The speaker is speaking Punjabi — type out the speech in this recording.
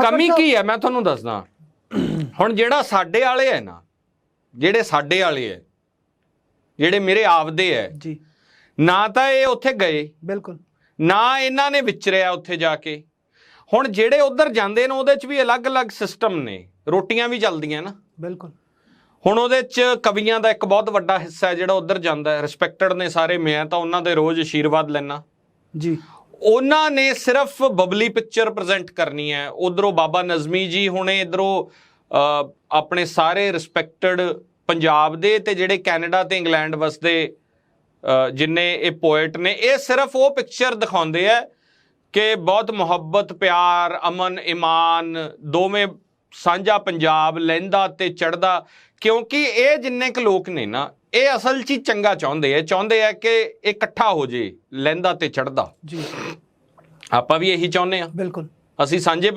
ਕਮੀ ਕੀ ਹੈ? ਮੈਂ ਤੁਹਾਨੂੰ ਦੱਸਦਾ। ਹੁਣ ਜਿਹੜਾ ਸਾਡੇ ਵਾਲੇ ਹੈ ਨਾ ਜਿਹੜੇ ਸਾਡੇ ਵਾਲੇ ਹੈ ਜਿਹੜੇ ਮੇਰੇ ਆਪਦੇ ਹੈ ਜੀ। ਨਾ ਤਾਂ ਇਹ ਉੱਥੇ ਗਏ ਬਿਲਕੁਲ। ਨਾ ਇਹਨਾਂ ਨੇ ਵਿਚਰਿਆ ਉੱਥੇ ਜਾ ਕੇ। ਹੁਣ ਜਿਹੜੇ ਉਧਰ ਜਾਂਦੇ ਨੇ ਉਹਦੇ 'ਚ ਵੀ ਅਲੱਗ-ਅਲੱਗ ਸਿਸਟਮ ਨੇ। ਰੋਟੀਆਂ ਵੀ ਚੱਲਦੀਆਂ ਨਾ। ਬਿਲਕੁਲ। ਹੁਣ ਉਹਦੇ 'ਚ ਕਵੀਆਂ ਦਾ ਇੱਕ ਬਹੁਤ ਵੱਡਾ ਹਿੱਸਾ ਹੈ ਜਿਹੜਾ ਉਧਰ ਜਾਂਦਾ ਹੈ। ਰਿਸਪੈਕਟਡ ਨੇ ਸਾਰੇ ਮੈਂ ਤਾਂ ਉਹਨਾਂ ਦੇ ਰੋਜ਼ ਆਸ਼ੀਰਵਾਦ ਲੈਣਾ ਜੀ। ਉਹਨਾਂ ਨੇ ਸਿਰਫ ਬਬਲੀ ਪਿਕਚਰ ਪ੍ਰੈਜ਼ੈਂਟ ਕਰਨੀ ਹੈ। ਉਧਰੋਂ ਬਾਬਾ ਨਜ਼ਮੀ ਜੀ ਹੁਣੇ ਇਧਰੋਂ ਆਪਣੇ ਸਾਰੇ ਰਿਸਪੈਕਟਡ ਪੰਜਾਬ ਦੇ ਤੇ ਜਿਹੜੇ ਕੈਨੇਡਾ ਤੇ ਇੰਗਲੈਂਡ ਵਸਦੇ ਅ, ਜਿੰਨੇ ਇਹ ਪੋਇਟ ਨੇ ਇਹ ਸਿਰਫ ਉਹ ਪਿਕਚਰ ਦਿਖਾਉਂਦੇ ਆ ਕਿ ਬਹੁਤ ਮੁਹੱਬਤ ਪਿਆਰ ਅਮਨ ਇਮਾਨ ਦੋਵੇਂ ਸਾਂਝਾ ਪੰਜਾਬ ਲਹਿੰਦਾ ਤੇ ਚੜਦਾ ਕਿਉਂਕਿ ਇਹ ਜਿੰਨੇ ਕੁ ਲੋਕ ਨੇ ਨਾ ਇਹ ਅਸਲ 'ਚ ਚੰਗਾ ਚਾਹੁੰਦੇ ਆ। ਚਾਹੁੰਦੇ ਆ ਕਿ ਇਹ ਇਕੱਠਾ ਹੋ ਜੇ ਲਹਿੰਦਾ ਤੇ ਚੜਦਾ ਜੀ। ਆਪਾਂ ਵੀ ਇਹੀ ਚਾਹੁੰਦੇ ਆ। ਬਿਲਕੁਲ। ਅਸੀਂ ਸਾਂਝੇ